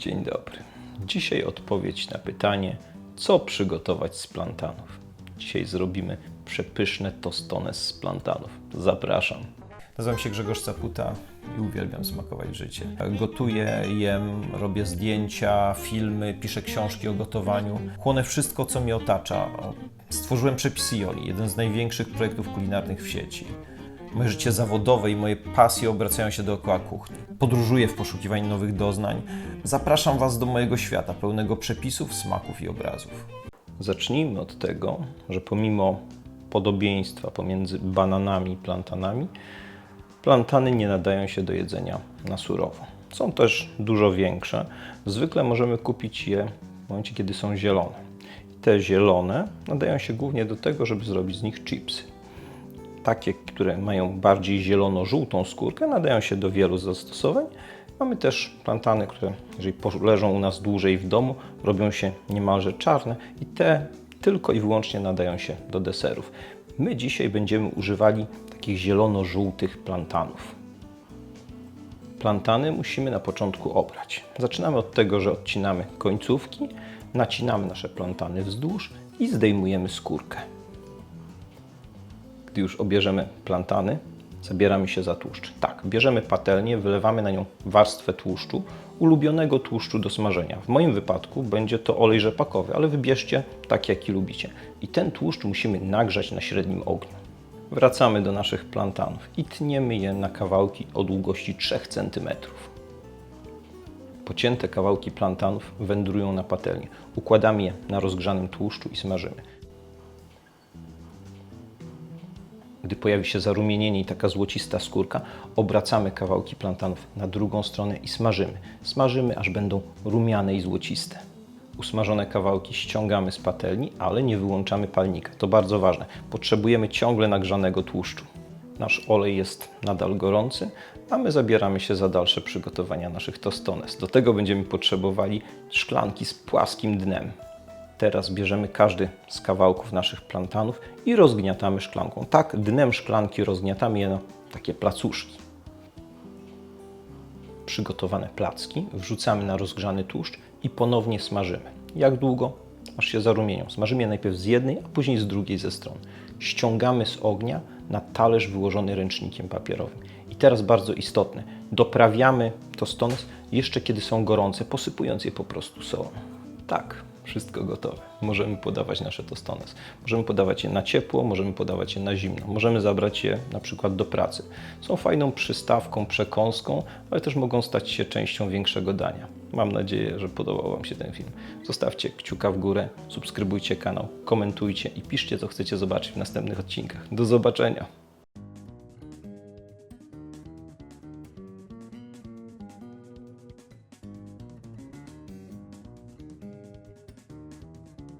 Dzień dobry. Dzisiaj odpowiedź na pytanie, co przygotować z plantanów. Dzisiaj zrobimy przepyszne tostones z plantanów. Zapraszam. Nazywam się Grzegorz Caputa i uwielbiam smakować życie. Gotuję, jem, robię zdjęcia, filmy, piszę książki o gotowaniu. Chłonę wszystko, co mnie otacza. Stworzyłem przepis Joli, jeden z największych projektów kulinarnych w sieci. Moje życie zawodowe i moje pasje obracają się dookoła kuchni. Podróżuję w poszukiwaniu nowych doznań. Zapraszam Was do mojego świata, pełnego przepisów, smaków i obrazów. Zacznijmy od tego, że pomimo podobieństwa pomiędzy bananami i plantanami, plantany nie nadają się do jedzenia na surowo. Są też dużo większe. Zwykle możemy kupić je w momencie, kiedy są zielone. Te zielone nadają się głównie do tego, żeby zrobić z nich chipsy takie, które mają bardziej zielono-żółtą skórkę, nadają się do wielu zastosowań. Mamy też plantany, które jeżeli leżą u nas dłużej w domu, robią się niemalże czarne i te tylko i wyłącznie nadają się do deserów. My dzisiaj będziemy używali takich zielono-żółtych plantanów. Plantany musimy na początku obrać. Zaczynamy od tego, że odcinamy końcówki, nacinamy nasze plantany wzdłuż i zdejmujemy skórkę. Gdy już obierzemy plantany, zabieramy się za tłuszcz. Tak, bierzemy patelnię, wylewamy na nią warstwę tłuszczu, ulubionego tłuszczu do smażenia. W moim wypadku będzie to olej rzepakowy, ale wybierzcie taki, jaki lubicie. I ten tłuszcz musimy nagrzać na średnim ogniu. Wracamy do naszych plantanów i tniemy je na kawałki o długości 3 cm. Pocięte kawałki plantanów wędrują na patelnię. Układamy je na rozgrzanym tłuszczu i smażymy. Gdy pojawi się zarumienienie i taka złocista skórka, obracamy kawałki plantanów na drugą stronę i smażymy. Smażymy, aż będą rumiane i złociste. Usmażone kawałki ściągamy z patelni, ale nie wyłączamy palnika. To bardzo ważne. Potrzebujemy ciągle nagrzanego tłuszczu. Nasz olej jest nadal gorący, a my zabieramy się za dalsze przygotowania naszych tostones. Do tego będziemy potrzebowali szklanki z płaskim dnem. Teraz bierzemy każdy z kawałków naszych plantanów i rozgniatamy szklanką. Tak, dnem szklanki rozgniatamy je na takie placuszki. Przygotowane placki wrzucamy na rozgrzany tłuszcz i ponownie smażymy. Jak długo? Aż się zarumienią. Smażymy je najpierw z jednej, a później z drugiej ze stron. Ściągamy z ognia na talerz wyłożony ręcznikiem papierowym. I teraz bardzo istotne, doprawiamy tostones jeszcze kiedy są gorące, posypując je po prostu solą. Tak, wszystko gotowe. Możemy podawać nasze tostones. Możemy podawać je na ciepło, możemy podawać je na zimno. Możemy zabrać je na przykład do pracy. Są fajną przystawką, przekąską, ale też mogą stać się częścią większego dania. Mam nadzieję, że podobał Wam się ten film. Zostawcie kciuka w górę, subskrybujcie kanał, komentujcie i piszcie, co chcecie zobaczyć w następnych odcinkach. Do zobaczenia!